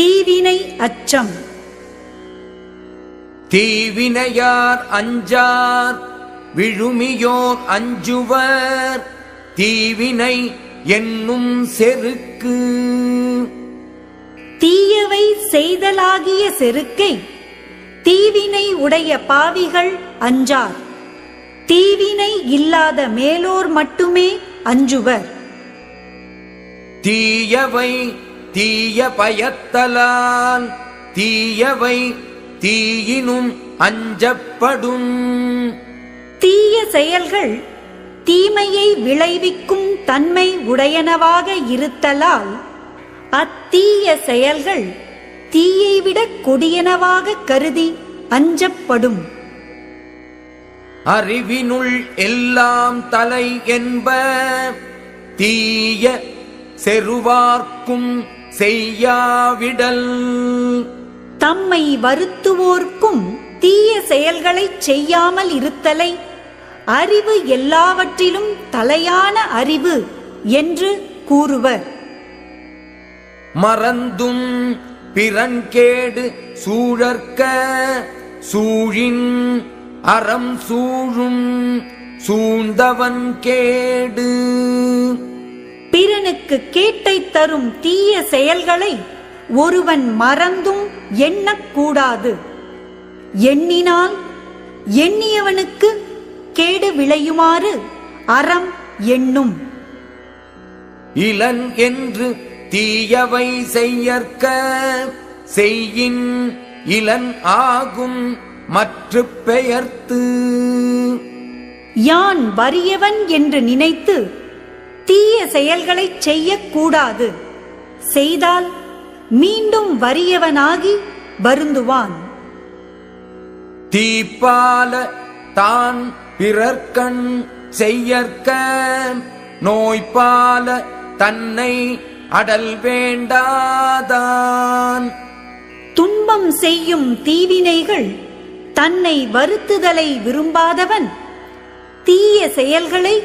தீவினை அச்சம். தீவினையார் அஞ்சார் விழுமியோர் அஞ்சுவர். தீவினை என்னும் செருக்கு. தீயவை செய்தலாகிய செருக்கை தீவினை உடைய பாவிகள் அஞ்சார். தீவினை இல்லாத மேலோர் மட்டுமே அஞ்சுவர். தீயவை தீய பயத்தலால் தீயவை தீயினும் அஞ்சப்படும். தீய செயல்கள் தீமையை விளைவிக்கும் தன்மை உடையனவாக இருத்தலால் அத்தீய செயல்கள் தீயை விட கொடியனவாக கருதி அஞ்சப்படும். அறிவினுள் எல்லாம் தலை என்ப தீய செருவார்க்கும் செய்யாவிடல். தம்மை வருத்துவோர்க்கும் தீய செயல்களைச் செய்யாமல் இருத்தலை. அறிவு எல்லாவற்றிலும் தலையான அறிவு என்று கூறுவர். மறந்தும் பிறன்கேடு சூழற்க சூழின் அறம் சூழும் சூழ்ந்தவன் கேடு பிறனுக்கு கேட்டை தரும் தீய செயல்களை ஒருவன் மறந்தும் எண்ணக்கூடாது. எண்ணினால் எண்ணியவனுக்கு கேடு விளையுமாறு அறம் எண்ணும். இளன் என்று தீயவை செய்யற்க செய்யின் இளன் ஆகும் மற்ற பெயர்த்து. யான் வறியவன் என்று நினைத்து தீய செயல்களைச் செய்யக்கூடாது. செய்தால் மீண்டும் வறியவனாகி வருந்துவான். தீப்பால தான் பிறர்கண் செய்யற்க நோய்பால தன்னை அடல் வேண்டாதான். துன்பம் செய்யும் தீவினைகள் தன்னை வருத்துதலை விரும்பாதவன் தீய செயல்களை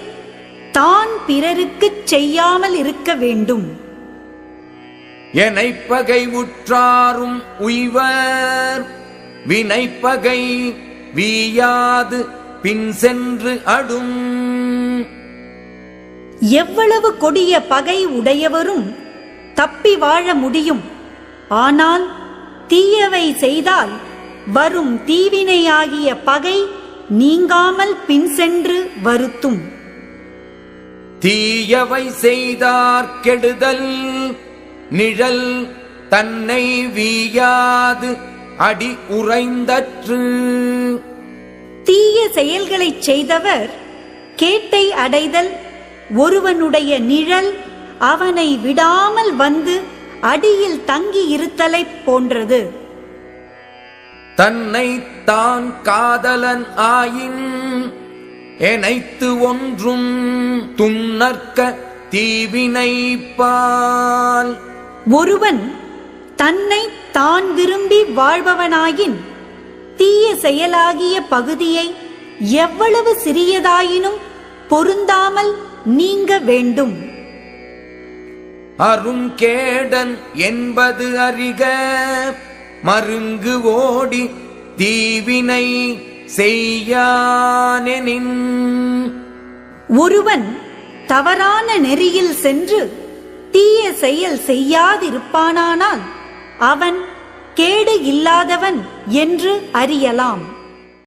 தான் பிறருக்குச் செய்யாமல் இருக்க வேண்டும். எனைப்பகை உற்றாரும் உய்வர் வினைப்பகை வீயாது பின் சென்று அடும். எவ்வளவு கொடிய பகை உடையவரும் தப்பி வாழ முடியும். ஆனால் தீயவை செய்தால் வரும் தீவினையாகிய பகை நீங்காமல் பின் சென்று வருத்தும். தீயவை செய்தார் கெடுதல் நிழல் தன்னை வீயாது அடி உறைந்தற்று. தீய செயல்களைச் செய்தவர் கேட்டை அடைதல் ஒருவனுடைய நிழல் அவனை விடாமல் வந்து அடியில் தங்கி இருத்தலைப் போன்றது. தன்னை தான் காதலன் ஆயின் எனைத்து ஒன்றும் துன்னற்க தீவினைப்பால். ஒருவன் தன்னை தான் விரும்பி வாழ்பவனாயின் தீய செயலாகிய பகுதியை எவ்வளவு சிறியதாயினும் பொருந்தாமல் நீங்க வேண்டும். அருங்கேடன் என்பது அறிக மருங்கு ஓடி தீவினை செய்யானெனின். ஒருவன் தவறான நெறியில் சென்று தீய செயல் செய்யாதிருப்பானானால் அவன் கேடு இல்லாதவன் என்று அறியலாம்.